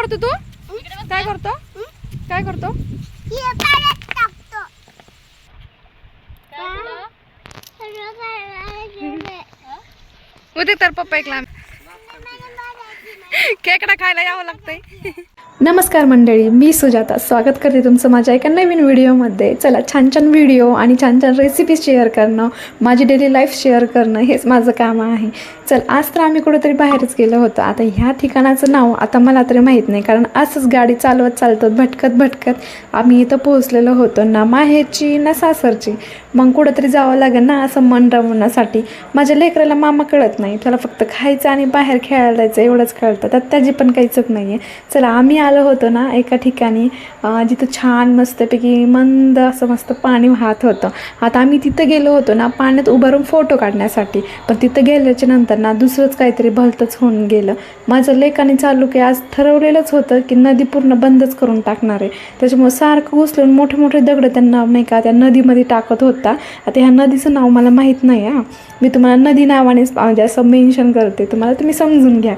करतो तू? काय करतो? काय करतो? उद्या तर पप्पा एक लांब. खेकडा खायला यावं लागतंय. नमस्कार मंडळी मी सुजाता. स्वागत करते तुमचं माझ्या एका नवीन व्हिडिओमध्ये. चला छान छान व्हिडिओ आणि छान छान रेसिपी शेअर करणं माझी डेली लाईफ शेअर करणं हेच माझं काम आहे. चल आज तर आम्ही कुठंतरी बाहेरच गेलो होतो. आता ह्या ठिकाणाचं नाव आता मला तरी माहीत नाही कारण असंच गाडी चालवत चालवत भटकत भटकत आम्ही इथं पोहोचलेलो होतो. ना माहेरची ना सासरची. मग कुठंतरी जावं लागेल ना असं मन रमवण्यासाठी. माझ्या लेकराला मामा कळत नाही. त्याला फक्त खायचं आणि बाहेर खेळायला जायचं एवढंच कळतं. त्यात त्याची पण काही चूक नाही आहे चला आम्ही आलो होतो ना एका ठिकाणी जिथं छान मस्तपैकी मंद असं मस्त पाणी वाहत होतं. आता आम्ही तिथं गेलो होतो ना पाण्यात उभारून फोटो काढण्यासाठी. पण तिथं गेल्याच्यानंतर ना दुसरंच काहीतरी भलतंच होऊन गेलं. माझं लेखाने चालू की आज ठरवलेलंच होतं की नदी पूर्ण बंदच करून टाकणार आहे. त्याच्यामुळे सारखं उचलून मोठे मोठे दगड त्यांना नाही का त्या नदीमध्ये टाकत होता. आता ह्या नदीचं नाव मला माहीत नाही हां. मी तुम्हाला नदी नावानेच म्हणजे असं मेन्शन करते. तुम्हाला तुम्ही समजून घ्या.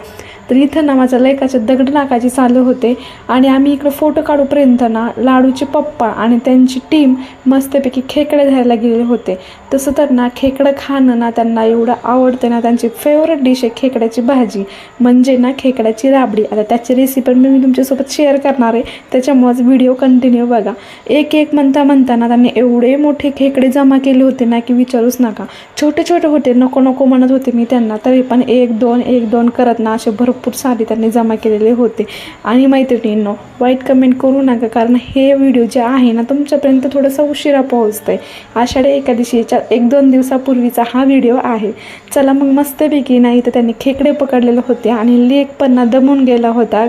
तर इथं ना माझ्या लेखाचे दगड टाकायचे चालू होते आणि आम्ही इकडं फोटो काढूपर्यंत ना लाडूचे पप्पा आणि त्यांची टीम मस्तपैकी खेकडे धरायला गेले होते. तसं तर ना खेकडं खाणं ना त्यांना एवढं आवडते ना त्यांची फेवरेट डिश आहे खेकड्याची भाजी. म्हणजे ना खेकड्याची राबडी. आता त्याची रेसिपी मी मी तुमच्यासोबत शेअर करणार आहे. त्याच्यामुळेच व्हिडिओ कंटिन्यू बघा. एक एक म्हणता म्हणताना त्यांनी एवढे मोठे खेकडे जमा केले होते ना की विचारूच नका. छोटे छोटे होते नको नको म्हणत होते मी त्यांना. तरी पण एक दोन एक दोन करत ना असे भरपूर सारे त्यांनी जमा केलेले होते. आणि मैत्रिणींनो वाईट कमेंट करू नका कारण हे व्हिडिओ जे आहे ना तुमच्यापर्यंत थोडंसं उशिरा पोहोचतं आहे आषाढी एकादशीच्या एक दोन दिवसापूर्वीचा हा व्हिडिओ आहे. चला मग मस्तपैकी की नाही तर त्यांनी खेकडे पकडलेले होते आणि लेक पण ना दमून गेला होता.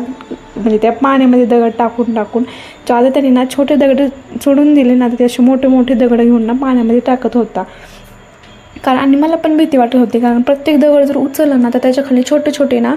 म्हणजे त्या पाण्यामध्ये दगड टाकून टाकून. ज्यादा त्यांनी ना छोटे दगड सोडून दिले ना तर ते असे मोठे मोठे दगड घेऊन ना पाण्यामध्ये टाकत होता. कारण आणि मला पण भीती वाटत होती कारण प्रत्येक दगड जर उचललं ना तर त्याच्याखाली छोटे छोटे ना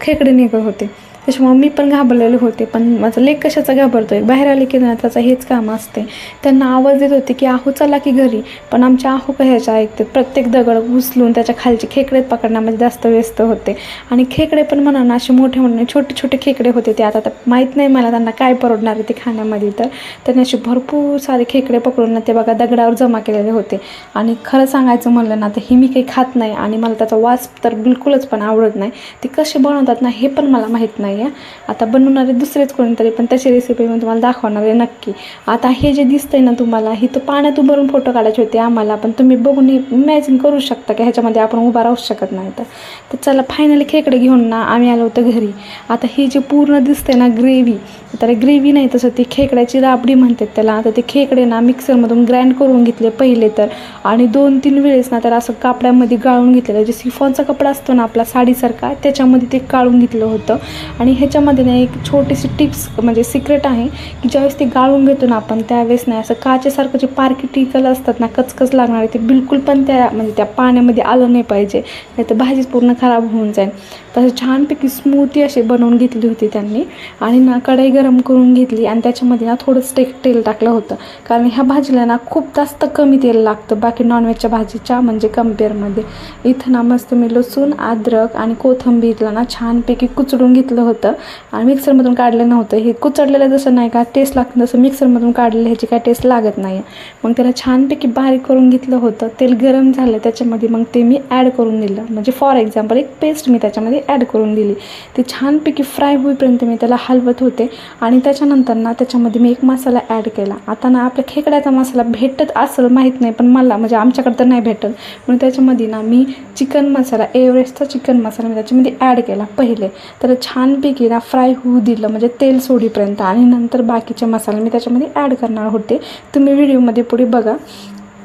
खेकडे निघत होते. त्याच्यामुळे मी पण घाबरलेले होते पण माझा लेक कशाचा घाबरतो आहे बाहेर आले की ना त्याचं हेच काम असते. त्यांना आवाज देत होते की आहू चला की घरी. पण आमच्या आहू कशाच्या ऐकते प्रत्येक दगड उचलून त्याच्या खालचे खेकडे पकडण्यामध्ये जास्त व्यस्त होते. आणि खेकडे पण म्हणा ना असे मोठे म्हणणे छोटे छोटे खेकडे होते ते. आता माहीत नाही मला त्यांना काय परवडणार आहे ते खाण्यामध्ये तर. त्यांनी असे भरपूर सारे खेकडे पकडून ना ते बघा दगडावर जमा केलेले होते. आणि खरं सांगायचं म्हणलं ना तर हे मी काही खात नाही आणि मला त्याचा वास तर बिलकुलच पण आवडत नाही. ते कसे बनवतात ना हे पण मला माहीत नाही. आहे. आता बनवणारे दुसरेच कोणीतरी पण त्याची रेसिपी मी तुम्हाला दाखवणार आहे नक्की. आता हे जे दिसतंय ना तुम्हाला हे तर पाण्यात उभारून फोटो काढायचे होते आम्हाला पण तुम्ही बघून इमॅजिन करू शकता की ह्याच्यामध्ये आपण उभा राहू शकत नाही तर. चला फायनली खेकडे घेऊन ना आम्ही आलो होतो घरी. आता हे जे पूर्ण दिसते ना ग्रेव्ही तर ग्रेव्ही नाही तसं ती खेकड्याची राबडी म्हणतात त्याला. आता ते खेकडे ना मिक्सरमधून ग्राइंड करून घेतले पहिले तर आणि दोन तीन वेळेस ना तर असं कापड्यामध्ये गाळून घेतलेलं जे सिफॉनचा कपडा असतो ना आपला साडीसारखा त्याच्यामध्ये ते काढून घेतलं होतं. आणि आणि ह्याच्यामध्ये ना एक छोटीशी टिप्स म्हणजे सिक्रेट आहे की ज्यावेळेस ते गाळून घेतो ना आपण त्यावेळेस नाही असं काचेसारखं जे पार्किटिकल असतात ना कचकच लागणारे ते बिलकुल पण त्या म्हणजे त्या पाण्यामध्ये आलं नाही पाहिजे. नाही तर भाजीच पूर्ण खराब होऊन जाईल. तसं छानपैकी स्मूथी अशी बनवून घेतली होती त्यांनी. आणि ना कढई गरम करून घेतली आणि त्याच्यामध्ये ना थोडंच टेक तेल टाकलं होतं. कारण ह्या भाजीला ना खूप जास्त कमी तेल लागतं बाकी नॉनव्हेजच्या भाजीच्या म्हणजे कम्पेअरमध्ये इथं ना मस्त मी लसूण अद्रक आणि कोथिंबीरला ना छानपैकी कुचडून घेतलं होतं. आणि मिक्सरमधून काढलं नव्हतं. हे कुचडलेलं जसं नाही का टेस्ट लागतं तसं मिक्सरमधून काढलेलं ह्याची काय टेस्ट लागत नाही मग त्याला छानपैकी बारीक करून घेतलं होतं. तेल गरम झालं त्याच्यामध्ये मग ते मी ॲड करून दिलं. म्हणजे फॉर एक्झाम्पल एक पेस्ट मी त्याच्यामध्ये ॲड करून दिली. ते छानपैकी फ्राय होईपर्यंत मी त्याला हलवत होते. आणि त्याच्यानंतर ना त्याच्यामध्ये मी एक मसाला ॲड केला. आता ना आपल्या खेकड्याचा मसाला भेटत असेल माहीत नाही पण मला म्हणजे आमच्याकडे तर नाही भेटत. म्हणून त्याच्यामध्ये ना मी चिकन मसाला एव्हरेस्टचा चिकन मसाला मी त्याच्यामध्ये ॲड केला पहिले. तर छान छानपैकी ना फ्राय होऊ दिलं म्हणजे तेल सोडीपर्यंत. आणि नंतर बाकीचे मसाले मी त्याच्यामध्ये ॲड करणार होते. तुम्ही व्हिडिओमध्ये पुढे बघा.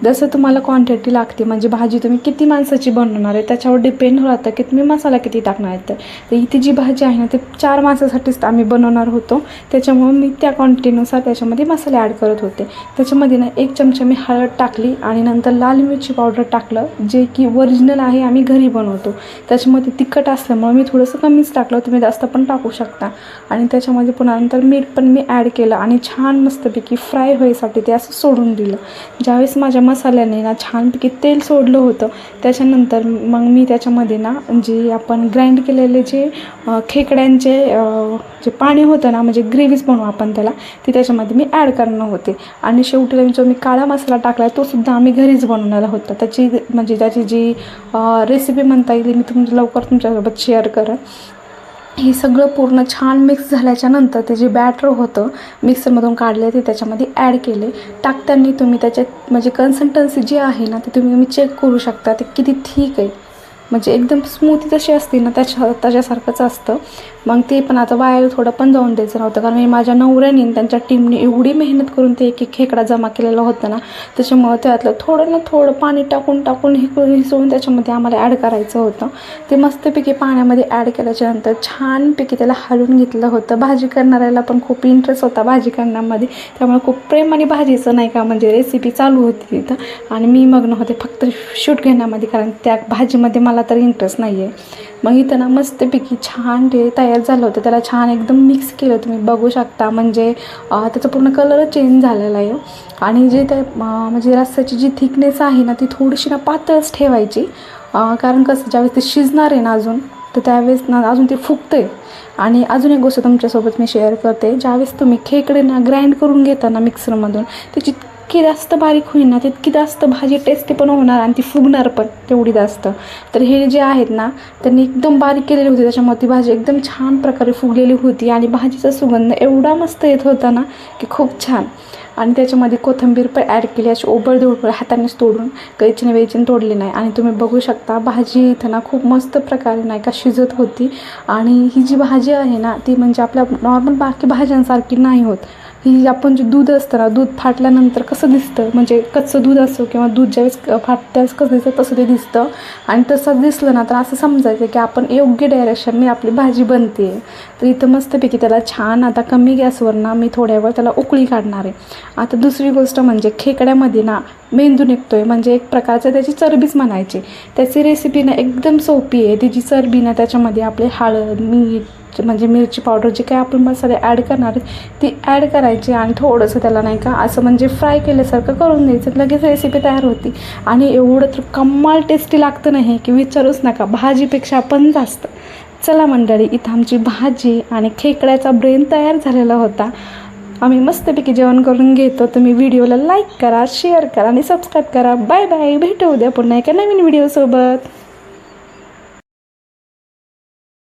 जसं तुम्हाला क्वांटिटी लागते म्हणजे भाजी तुम्ही किती माणसाची बनवणार आहे त्याच्यावर डिपेंड राहतं की तुम्ही मसाला किती टाकणार आहे. तर तर इथे जी भाजी आहे ना ते चार माणसासाठीच आम्ही बनवणार होतो. त्याच्यामुळे मी त्या क्वांटिटीनुसार त्याच्यामध्ये मसाले ॲड करत होते. त्याच्यामध्ये ना एक चमचा मी हळद टाकली आणि नंतर लाल मिरची पावडर टाकलं जे की ओरिजिनल आहे आम्ही घरी बनवतो. त्याच्यामध्ये तिखट असल्यामुळे मी थोडंसं कमीच टाकलं तुम्ही जास्त पण टाकू शकता. आणि त्याच्यामध्ये पुन्हा नंतर मीठ पण मी ॲड केलं आणि छान मस्तपैकी फ्राय होईसाठी ते असं सोडून दिलं. ज्यावेळेस माझ्या मसाल्याने ना छानपैकी तेल सोडलं होतं. त्याच्यानंतर मग मी त्याच्यामध्ये ना जे आपण ग्राइंड केलेले जे खेकड्यांचे जे पाणी होतं ना म्हणजे ग्रेव्हीज बनवू आपण त्याला ती त्याच्यामध्ये मी ॲड करणार होते. आणि शेवटीला जो मी काळा मसाला टाकला तोसुद्धा आम्ही घरीच बनवलेला होता. त्याची म्हणजे त्याची जी रेसिपी म्हणता येईल मी तुम लवकर तुमच्यासोबत शेअर करेन. हे सगळं पूर्ण छान मिक्स झाल्याच्यानंतर ते जे बॅटर होतं मिक्सरमधून काढले ते त्याच्यामध्ये ॲड केले. टाकताना तुम्ही त्याच्यात म्हणजे कन्सिस्टन्सी जी आहे ना ते तुम्ही तुम्ही चेक करू शकता ते किती ठीक आहे. म्हणजे एकदम स्मूथी जशी असते ना त्याच्या त्याच्यासारखंच असतं. मग ते पण आता वाया थोडं पण जाऊन द्यायचं नव्हतं. कारण मी माझ्या नवऱ्याने त्यांच्या टीमने एवढी मेहनत करून ते एक एक खेकडा जमा केलेला होता ना त्याच्यामुळं त्यातलं थोडं ना थोडं पाणी टाकून टाकून हे करून हिसळून त्याच्यामध्ये आम्हाला ॲड करायचं होतं. ते मस्तपैकी पाण्यामध्ये ॲड केल्याच्यानंतर छानपैकी त्याला हलवून घेतलं होतं. भाजी करणाऱ्याला पण खूप इंटरेस्ट होता भाजी करण्यामध्ये. त्यामुळे खूप प्रेम आणि भाजीचं नाही का म्हणजे रेसिपी चालू होती तिथं आणि मी मग्न होते फक्त शूट घेण्यामध्ये कारण त्या भाजीमध्ये मला तर इंटरेस्ट नाही आहे मग इथं ना मस्तपैकी छान ते तयार झालं होतं. त्याला छान एकदम मिक्स केलं तुम्ही बघू शकता. म्हणजे त्याचा पूर्ण कलरच चेंज झालेला आहे. आणि जे त्या म्हणजे रस्त्याची जी थिकनेस आहे ना ती थोडीशी ना पातळच ठेवायची. कारण कसं ज्यावेळेस ते शिजणार आहे ना अजून तर त्यावेळेस ना अजून ते फुगते आणि अजून एक गोष्ट तुमच्यासोबत मी शेअर करते. ज्यावेळेस तुम्ही खेकडे ना ग्राइंड करून घेता ना मिक्सरमधून त्याची जितकी जास्त बारीक होईल ना तितकी जास्त भाजी टेस्टी पण होणार आणि ती फुगणार पण तेवढी जास्त. तर हे जे आहेत ना त्यांनी एकदम बारीक केलेली होती. त्याच्यामुळे ती भाजी एकदम छान प्रकारे फुगलेली होती आणि भाजीचा सुगंध एवढा मस्त येत होता ना की खूप छान. आणि त्याच्यामध्ये कोथिंबीर पण ॲड केली. अशी ओबड हातानेच तोडून कैचीने वेचीने तोडली नाही. आणि तुम्ही बघू शकता भाजी इथं ना खूप मस्त प्रकारे नाही का शिजत होती. आणि ही जी भाजी आहे ना ती म्हणजे आपल्या नॉर्मल बाकी भाज्यांसारखी नाही होत. ही आपण जे दूध असतं ना दूध फाटल्यानंतर कसं दिसतं? म्हणजे कच्चं दूध असो किंवा दूध ज्यावेळेस फाट त्यावेळेस कसं दिसतं तसं ते दिसतं. आणि तसं दिसलं ना तर असं समजायचं की आपण योग्य डायरेक्शनने आपली भाजी बनते तर इथं मस्तपैकी त्याला छान आता कमी गॅसवर ना मी थोड्या वेळ त्याला उकळी काढणार आहे. आता दुसरी गोष्ट म्हणजे खेकड्यामध्ये ना मेंदू निघतो आहे म्हणजे एक प्रकारचं त्याची चरबीच म्हणायची. त्याची रेसिपी ना एकदम सोपी आहे. त्याची चरबी ना त्याच्यामध्ये आपले हळद मीठ म्हणजे मिरची पावडर जे काही आपण मसाले ॲड करणार ती ॲड करायची आणि थोडंसं त्याला नाही का असं म्हणजे फ्राय केल्यासारखं करून द्यायचं. लगेच रेसिपी तयार होती. आणि एवढं तर कमाल टेस्टी लागतं नाही की विचारूच नका. भाजीपेक्षा पण जास्त. चला मंडळी इथं आमची भाजी आणि खेकड्याचा ब्रेन तयार झालेला होता. आम्ही मस्तपैकी जेवण करून घेतो. तुम्ही व्हिडिओला लाईक करा शेअर करा आणि सबस्क्राईब करा. बाय बाय भेटू उद्या पुन्हा एका नवीन व्हिडिओसोबत